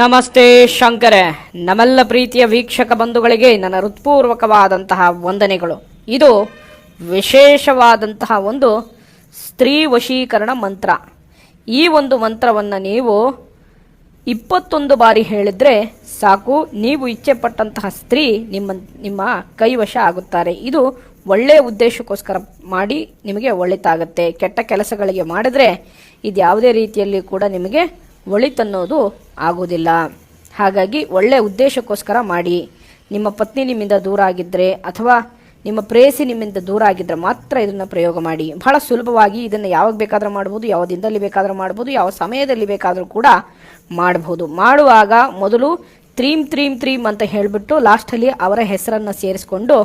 ನಮಸ್ತೆ ಶಂಕರ. ನಮ್ಮೆಲ್ಲ ಪ್ರೀತಿಯ ವೀಕ್ಷಕ ಬಂಧುಗಳಿಗೆ ನನ್ನ ಹೃತ್ಪೂರ್ವಕವಾದಂತಹ ವಂದನೆಗಳು. ಇದು ವಿಶೇಷವಾದಂತಹ ಒಂದು ಸ್ತ್ರೀ ವಶೀಕರಣ ಮಂತ್ರ. ಈ ಒಂದು ಮಂತ್ರವನ್ನು ನೀವು ಇಪ್ಪತ್ತೊಂದು ಬಾರಿ ಹೇಳಿದ್ರೆ ಸಾಕು, ನೀವು ಇಚ್ಛೆಪಟ್ಟಂತಹ ಸ್ತ್ರೀ ನಿಮ್ಮ ನಿಮ್ಮ ಕೈವಶ ಆಗುತ್ತಾರೆ. ಇದು ಒಳ್ಳೆಯ ಉದ್ದೇಶಕ್ಕೋಸ್ಕರ ಮಾಡಿ ನಿಮಗೆ ಒಳಿತಾಗುತ್ತೆ. ಕೆಟ್ಟ ಕೆಲಸಗಳಿಗೆ ಮಾಡಿದ್ರೆ ಇದು ಯಾವುದೇ ರೀತಿಯಲ್ಲಿ ಕೂಡ ನಿಮಗೆ ಒಳಿತನ್ನೋದು ಆಗೋದಿಲ್ಲ ಹಾಗಾಗಿ ಒಳ್ಳೆಯ ಉದ್ದೇಶಕ್ಕೋಸ್ಕರ ಮಾಡಿ. ನಿಮ್ಮ ಪತ್ನಿ ನಿಮ್ಮಿಂದ ದೂರ ಆಗಿದ್ದರೆ ಅಥವಾ ನಿಮ್ಮ ಪ್ರೇಯಸಿ ನಿಮ್ಮಿಂದ ದೂರ ಆಗಿದ್ದರೆ ಮಾತ್ರ ಇದನ್ನು ಪ್ರಯೋಗ ಮಾಡಿ. ಬಹಳ ಸುಲಭವಾಗಿ ಇದನ್ನು ಯಾವಾಗ ಬೇಕಾದರೂ ಮಾಡ್ಬೋದು, ಯಾವ ದಿನದಲ್ಲಿ ಬೇಕಾದರೂ ಮಾಡ್ಬೋದು, ಯಾವ ಸಮಯದಲ್ಲಿ ಬೇಕಾದರೂ ಕೂಡ ಮಾಡಬಹುದು ಮಾಡುವಾಗ ಮೊದಲು ತ್ರೀಮ್ ತ್ರೀಮ್ ತ್ರೀಮ್ ಅಂತ ಹೇಳಿಬಿಟ್ಟು ಲಾಸ್ಟಲ್ಲಿ ಅವರ ಹೆಸರನ್ನು ಸೇರಿಸ್ಕೊಂಡು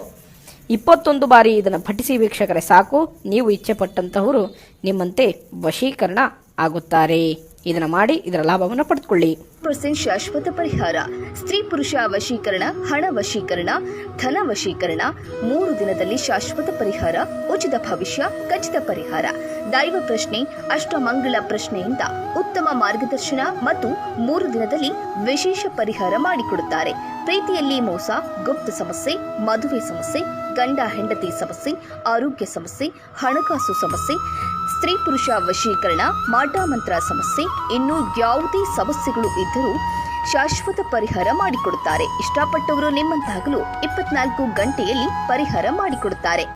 ಇಪ್ಪತ್ತೊಂದು ಬಾರಿ ಇದನ್ನು ಪಠಿಸಿ ವೀಕ್ಷಕರೇ ಸಾಕು. ನೀವು ಇಚ್ಛೆ ಪಟ್ಟಂತಹವರು ನಿಮ್ಮಂತೆ ವಶೀಕರಣ ಆಗುತ್ತಾರೆ. ಇದನ್ನು ಮಾಡಿ ಇದರ ಲಾಭವನ್ನು ಪಡೆದುಕೊಳ್ಳಿ ಪರ್ಸೆಂಟ್ ಶಾಶ್ವತ ಪರಿಹಾರ. ಸ್ತ್ರೀ ಪುರುಷ ವಶೀಕರಣ, ಹಣ ವಶೀಕರಣ, ಧನ ವಶೀಕರಣ, ಮೂರು ದಿನದಲ್ಲಿ ಶಾಶ್ವತ ಪರಿಹಾರ, ಉಚಿತ ಭವಿಷ್ಯ, ಖಚಿತ ಪರಿಹಾರ. ದೈವ ಪ್ರಶ್ನೆ ಅಷ್ಟಮಂಗಳ ಪ್ರಶ್ನೆಯಿಂದ ಉತ್ತಮ ಮಾರ್ಗದರ್ಶನ ಮತ್ತು ಮೂರು ದಿನದಲ್ಲಿ ವಿಶೇಷ ಪರಿಹಾರ ಮಾಡಿಕೊಡುತ್ತಾರೆ. ಪ್ರೀತಿಯಲ್ಲಿ ಮೋಸ, ಗುಪ್ತ ಸಮಸ್ಯೆ, ಮದುವೆ ಸಮಸ್ಯೆ, ಗಂಡ ಹೆಂಡತಿ ಸಮಸ್ಯೆ, ಆರೋಗ್ಯ ಸಮಸ್ಯೆ, ಹಣಕಾಸು ಸಮಸ್ಯೆ ಸ್ತ್ರೀ ಪುರುಷ ವಶೀಕರಣ, ಮಾಟ ಮಂತ್ರ ಸಮಸ್ಯೆ, ಇನ್ನು ಯಾವುದೇ ಸಮಸ್ಯೆಗಳು ಇದ್ದರೂ ಶಾಶ್ವತ ಪರಿಹಾರ ಮಾಡಿಕೊಡುತ್ತಾರೆ. ಇಷ್ಟಪಟ್ಟವರು ನಿಮ್ಮಂತಾಗಲು ಇಪ್ಪತ್ನಾಲ್ಕು ಗಂಟೆಯಲ್ಲಿ ಪರಿಹಾರ ಮಾಡಿಕೊಡುತ್ತಾರೆ.